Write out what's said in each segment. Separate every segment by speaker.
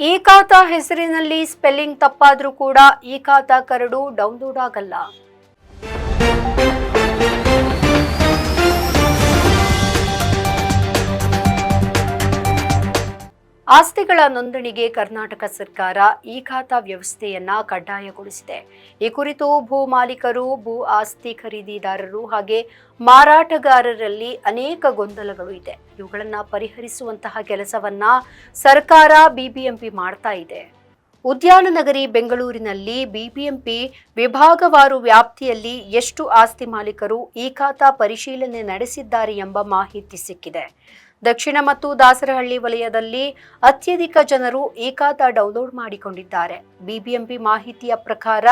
Speaker 1: ಈ ಖಾತಾ ಹೆಸರಿನಲ್ಲಿ ಸ್ಪೆಲ್ಲಿಂಗ್ ತಪ್ಪಾದರೂ ಕೂಡ ಈ ಖಾತಾ ಕರಡು ಡೌನ್ಲೋಡ್ ಆಗಲ್ಲ. ಆಸ್ತಿಗಳ ನೋಂದಣಿಗೆ ಕರ್ನಾಟಕ ಸರ್ಕಾರ ಈ ಖಾತಾ ವ್ಯವಸ್ಥೆಯನ್ನ ಕಡ್ಡಾಯಗೊಳಿಸಿದೆ. ಈ ಕುರಿತು ಭೂ ಮಾಲೀಕರು, ಭೂ ಆಸ್ತಿ ಖರೀದಿದಾರರು ಹಾಗೆ ಮಾರಾಟಗಾರರಲ್ಲಿ ಅನೇಕ ಗೊಂದಲಗಳು ಇದೆ. ಇವುಗಳನ್ನು ಪರಿಹರಿಸುವಂತಹ ಕೆಲಸವನ್ನ ಸರ್ಕಾರ ಬಿಬಿಎಂಪಿ ಮಾಡ್ತಾ ಇದೆ. ಉದ್ಯಾನ ನಗರಿ ಬೆಂಗಳೂರಿನಲ್ಲಿ ಬಿಬಿಎಂಪಿ ವಿಭಾಗವಾರು ವ್ಯಾಪ್ತಿಯಲ್ಲಿ ಎಷ್ಟು ಆಸ್ತಿ ಮಾಲೀಕರು ಈ ಖಾತಾ ಪರಿಶೀಲನೆ ನಡೆಸಿದ್ದಾರೆ ಎಂಬ ಮಾಹಿತಿ ಸಿಕ್ಕಿದೆ. ದಕ್ಷಿಣ ಮತ್ತು ದಾಸರಹಳ್ಳಿ ವಲಯದಲ್ಲಿ ಅತ್ಯಧಿಕ ಜನರು ಈ ಡೌನ್ಲೋಡ್ ಮಾಡಿಕೊಂಡಿದ್ದಾರೆ. ಬಿಬಿಎಂಪಿ ಮಾಹಿತಿಯ ಪ್ರಕಾರ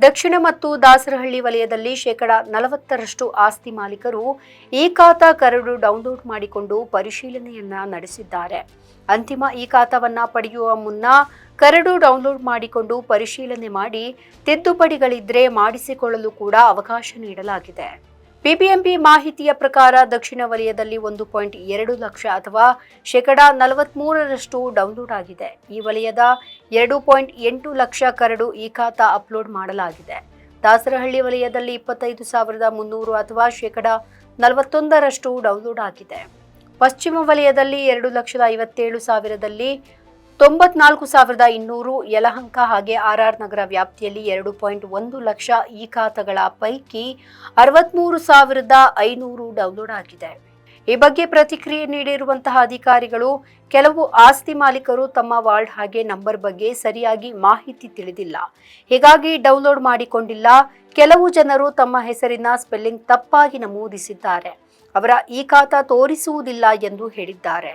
Speaker 1: ದಕ್ಷಿಣ ಮತ್ತು ದಾಸರಹಳ್ಳಿ ವಲಯದಲ್ಲಿ ಶೇಕಡ ನಲವತ್ತರಷ್ಟು ಆಸ್ತಿ ಮಾಲೀಕರು ಈ ಕರಡು ಡೌನ್ಲೋಡ್ ಮಾಡಿಕೊಂಡು ಪರಿಶೀಲನೆಯನ್ನ ನಡೆಸಿದ್ದಾರೆ. ಅಂತಿಮ ಈ ಖಾತಾವನ್ನ ಪಡೆಯುವ ಮುನ್ನ ಕರಡು ಡೌನ್ಲೋಡ್ ಮಾಡಿಕೊಂಡು ಪರಿಶೀಲನೆ ಮಾಡಿ ತಿದ್ದುಪಡಿಗಳಿದ್ರೆ ಮಾಡಿಸಿಕೊಳ್ಳಲು ಕೂಡ ಅವಕಾಶ ನೀಡಲಾಗಿದೆ. ಬಿಬಿಎಂಪಿ ಮಾಹಿತಿಯ ಪ್ರಕಾರ ದಕ್ಷಿಣ ವಲಯದಲ್ಲಿ ಒಂದು ಪಾಯಿಂಟ್ ಎರಡು ಲಕ್ಷ ಅಥವಾ ಶೇಕಡಾ ನಲವತ್ಮೂರರಷ್ಟು ಡೌನ್ಲೋಡ್ ಆಗಿದೆ. ಈ ವಲಯದ ಎರಡು ಪಾಯಿಂಟ್ ಎಂಟು ಲಕ್ಷ ಕರಡು ಈ ಖಾತಾ ಅಪ್ಲೋಡ್ ಮಾಡಲಾಗಿದೆ. ದಾಸರಹಳ್ಳಿ ವಲಯದಲ್ಲಿ ಇಪ್ಪತ್ತೈದು ಸಾವಿರದ ಮುನ್ನೂರು ಅಥವಾ ಶೇಕಡಾ ನಲವತ್ತೊಂದರಷ್ಟು ಡೌನ್ಲೋಡ್ ಆಗಿದೆ. ಪಶ್ಚಿಮ ವಲಯದಲ್ಲಿ ಎರಡು ಲಕ್ಷದ ಐವತ್ತೇಳು ಸಾವಿರದಲ್ಲಿ ತೊಂಬತ್ನಾಲ್ಕು ಸಾವಿರದ ಇನ್ನೂರು ಯಲಹಂಕ ಹಾಗೆ ಆರ್ಆರ್ ನಗರ ವ್ಯಾಪ್ತಿಯಲ್ಲಿ ಎರಡು ಪಾಯಿಂಟ್ ಒಂದು ಲಕ್ಷ ಈ ಖಾತಾಗಳ ಪೈಕಿ ಅರವತ್ಮೂರು ಸಾವಿರದ ಐನೂರು ಡೌನ್ಲೋಡ್ ಆಗಿದೆ. ಈ ಬಗ್ಗೆ ಪ್ರತಿಕ್ರಿಯೆ ನೀಡಿರುವಂತಹ ಅಧಿಕಾರಿಗಳು, ಕೆಲವು ಆಸ್ತಿ ಮಾಲೀಕರು ತಮ್ಮ ವಾರ್ಡ್ ಹಾಗೆ ನಂಬರ್ ಬಗ್ಗೆ ಸರಿಯಾಗಿ ಮಾಹಿತಿ ತಿಳಿದಿಲ್ಲ. ಹೀಗಾಗಿ ಡೌನ್ಲೋಡ್ ಮಾಡಿಕೊಂಡಿಲ್ಲ. ಕೆಲವು ಜನರು ತಮ್ಮ ಹೆಸರಿನ ಸ್ಪೆಲ್ಲಿಂಗ್ ತಪ್ಪಾಗಿ ನಮೂದಿಸಿದ್ದಾರೆ. ಅವರ ಈ ಖಾತಾ ತೋರಿಸುವುದಿಲ್ಲ ಎಂದು ಹೇಳಿದ್ದಾರೆ.